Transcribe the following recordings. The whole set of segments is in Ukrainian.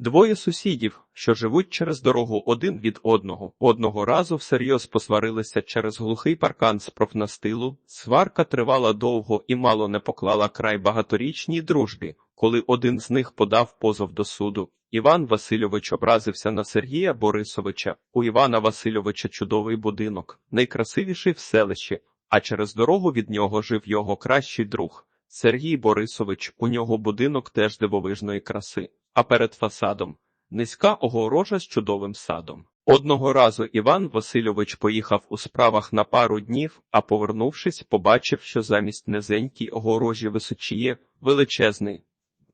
Двоє сусідів, що живуть через дорогу один від одного, одного разу всерйоз посварилися через глухий паркан з профнастилу. Сварка тривала довго і мало не поклала край багаторічній дружбі, коли один з них подав позов до суду. Іван Васильович образився на Сергія Борисовича. У Івана Васильовича чудовий будинок, найкрасивіший в селищі, а через дорогу від нього жив його кращий друг. Сергій Борисович, у нього будинок теж дивовижної краси, а перед фасадом низька огорожа з чудовим садом. Одного разу Іван Васильович поїхав у справах на пару днів, а повернувшись, побачив, що замість низенькій огорожі височіє величезний.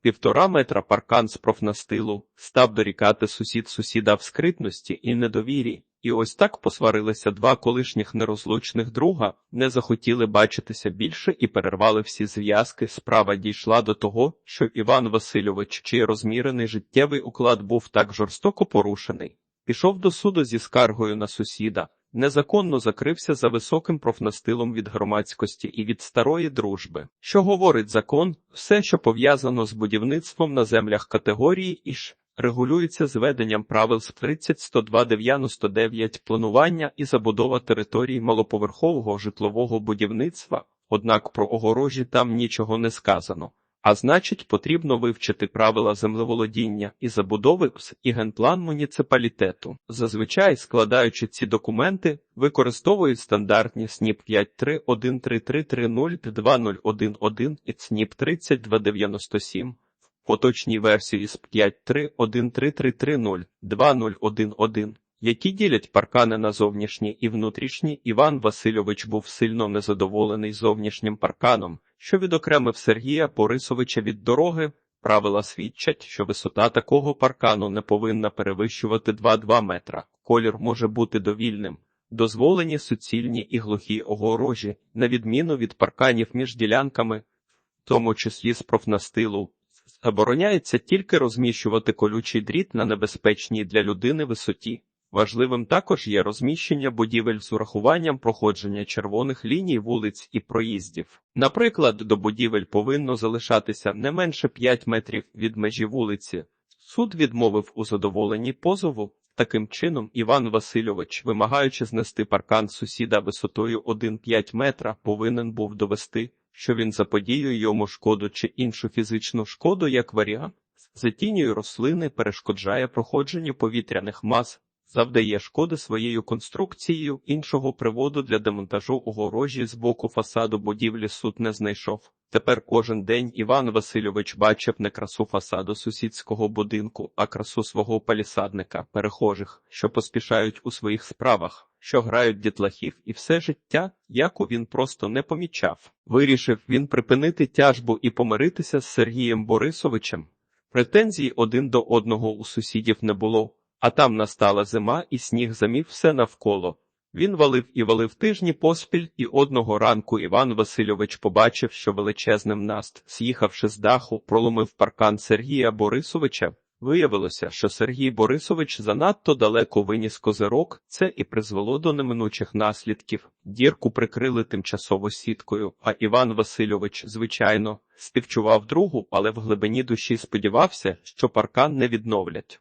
Півтора метра паркан з профнастилу став дорікати сусід сусіда в скритності і недовірі, і ось так посварилися два колишніх нерозлучних друга, не захотіли бачитися більше і перервали всі зв'язки. Справа дійшла до того, що Іван Васильович, чий розмірений життєвий уклад був так жорстоко порушений, пішов до суду зі скаргою на сусіда. Незаконно закрився за високим профнастилом від громадськості і від старої дружби. Що говорить закон, все, що пов'язано з будівництвом на землях категорії іж регулюється зведенням правил з 30.102.99 планування і забудова територій малоповерхового житлового будівництва, однак про огорожі там нічого не сказано. А значить, потрібно вивчити правила землеволодіння і забудови і генплан муніципалітету. Зазвичай, складаючи ці документи, використовують стандартні СНІП 53133302011 і СНІП 3297. В поточній версії з 53133302011, які ділять паркани на зовнішні і внутрішні, Іван Васильович був сильно незадоволений зовнішнім парканом, що відокремив Сергія Борисовича від дороги. Правила свідчать, що висота такого паркану не повинна перевищувати 2-2 метра. Колір може бути довільним. Дозволені суцільні і глухі огорожі, на відміну від парканів між ділянками, в тому числі з профнастилу, забороняється тільки розміщувати колючий дріт на небезпечній для людини висоті. Важливим також є розміщення будівель з урахуванням проходження червоних ліній вулиць і проїздів. Наприклад, до будівель повинно залишатися не менше 5 метрів від межі вулиці. Суд відмовив у задоволенні позову. Таким чином, Іван Васильович, вимагаючи знести паркан сусіда висотою 1,5 метра, повинен був довести, що він заподіює йому шкоду чи іншу фізичну шкоду як варіант. Затінює рослини, перешкоджає проходженню повітряних мас, завдає шкоди своєю конструкцією, іншого приводу для демонтажу огорожі з боку фасаду будівлі суд не знайшов. Тепер кожен день Іван Васильович бачив не красу фасаду сусідського будинку, а красу свого палісадника, перехожих, що поспішають у своїх справах, що грають дітлахів, і все життя, яку він просто не помічав. Вирішив він припинити тяжбу і помиритися з Сергієм Борисовичем. Претензій один до одного у сусідів не було. А там настала зима, і сніг замів все навколо. Він валив і валив тижні поспіль, і одного ранку Іван Васильович побачив, що величезним наст, з'їхавши з даху, проломив паркан Сергія Борисовича. Виявилося, що Сергій Борисович занадто далеко виніс козирок, це і призвело до неминучих наслідків. Дірку прикрили тимчасово сіткою, а Іван Васильович, звичайно, співчував другу, але в глибині душі сподівався, що паркан не відновлять.